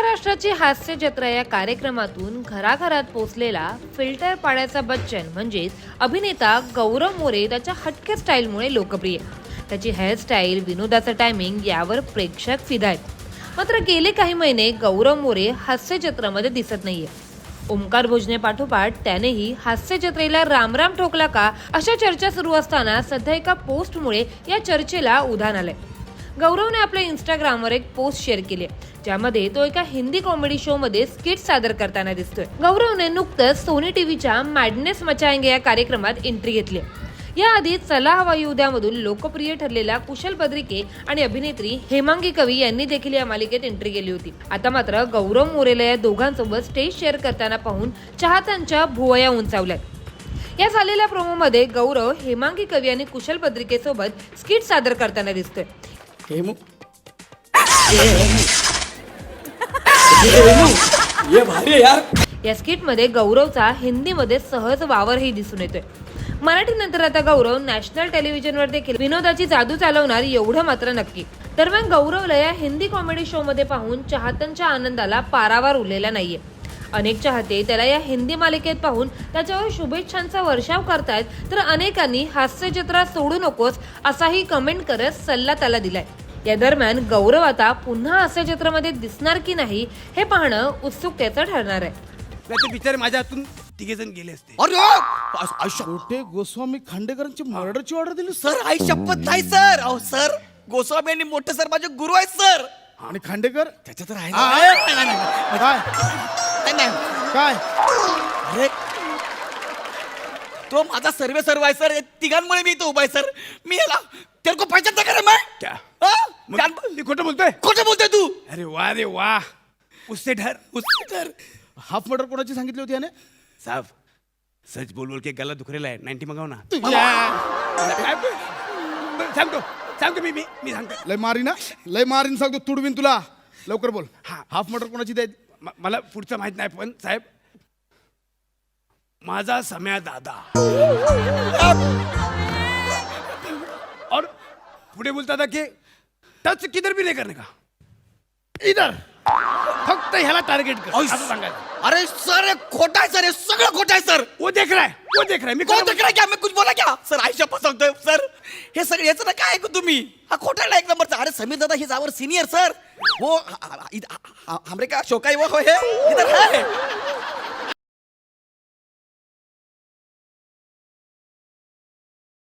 महाराष्ट्राची हास्य जत्रा या कार्यक्रमातून घराघरात पोचलेला फिल्टर पाण्याचा बच्चन म्हणजेच अभिनेता गौरव मोरे त्याच्या हटके स्टाईलमुळे लोकप्रिय. त्याची हेअरस्टाईल विनोदाचं टायमिंग यावर प्रेक्षक फिदा आहेत मात्र गेले काही महिने गौरव मोरे हास्य जत्रामध्ये दिसत नाहीये. ओंकार भोजने पाठोपाठ त्यानेही हास्य जत्रेला रामराम ठोकला का अशा चर्चा सुरू असताना सध्या एका पोस्टमुळे या चर्चेला उधाण आलंय. गौरवने आपल्या इंस्टाग्रामवर एक पोस्ट शेअर केली आहे, ज्यामध्ये तो एका हिंदी कॉमेडी शो मध्ये स्किट सादर करताना दिसतोय. गौरवने नुकतंच सोनी टीव्हीच्या मॅडनेस मचायंगे या कार्यक्रमात एंट्री घेतली याआधी चला हवा उद्यामधून लोकप्रिय ठरलेल्या कुशल बद्रिके आणि अभिनेत्री हेमांगी कवी यांनी देखील या मालिकेत एंट्री केली होती. आता मात्र गौरव मोरेला या दोघांसोबत स्टेज शेअर करताना पाहून चाहत्यांच्या भुवया उंचावल्यात या झालेल्या प्रोमोमध्ये गौरव हेमांगी कवी आणि कुशल बद्रिकेसोबत स्किट सादर करताना दिसतोय. हेमू. ये भारी यार. या स्किटमध्ये गौरवचा हिंदीमध्ये सहज वावरही दिसून येतोय. मराठीनंतर आता गौरव नॅशनल टेलिव्हिजनवर देखील विनोदाची जादू चालवणार एवढं मात्र नक्की. दरम्यान गौरवला या हिंदी कॉमेडी शो मध्ये पाहून चाहत्यांच्या आनंदाला पारावार उरलेला नाहीये. अनेक चाहते त्याला या हिंदी मालिकेत पाहून त्याच्यावर शुभेच्छांचा वर्षाव करतायत तर अनेकांनी हास्यचित्रात सोडू नकोस असाही कमेंट करत सल्ला त्याला दिलाय. या दरम्यान गौरव आता पुन्हा हास्य जत्रेमध्ये दिसणार की नाही हे पाहणं उत्सुकतेचं ठरणार आहे. त्याचे बिचारे माझ्या हातून तिघे जण गेले असते. अरे आ- आयुष्य छोटे गोस्वामी खांडेकरांची मर्डरची ऑर्डर दिली सर. आई शपथ नाही सर. अहो सर गोस्वामी आणि मोठे सर माझे गुरु आहेत सर. आणि खांडेकर? त्याच्या तर आहे हा, ना. आहे. नाही, नाही, नाही. काय नाही, नाही. काय? अरे तो माझा सर्वे सर्व आहे सर. या तिघांमुळे मी इथं उभा आहे सर. मी याला तेरे को का रे मैं क्या? हा? मी खोटं बोलतोय? खोटं बोलतोय तू. अरे वा रे वा. उससे डर उससे डर. हाफ मर्डर कोणाची सांगितली होती याने? साहब सच बोल बोल के गला दुखरेला आहे. नाईन्टी मागव ना. सांगतो सांगतो मी मी मी सांगतो. लय मारी ना लय मारीन सांगतो तुडवीन तुला. लवकर बोल. हा. हाफ मर्डर कोणाची द्यायची? म- मला पुढचं माहीत नाही पण साहेब माझा सम्या दादा. और पुढे बोलता था की टच किधर भी नाही करणे का इधर फक्त ह्याला टार्गेट कर असं सांगायचं अरे सर हे खोटं आहे सर हे सगळं खोटं आहे सर वो देख रहा है वो देख रहा है मी कोण खरं रहा क्या मैं कुछ बोला क्या सर शपथ सांगतोय सर हे सगळं याचं ना काय ऐकू तुम्ही हा खोटा आहे एक नंबरचा अरे समीर दादा हिज आवर सिनियर सर वो ह- ह- ह- हमरे का शोका वो है इधर है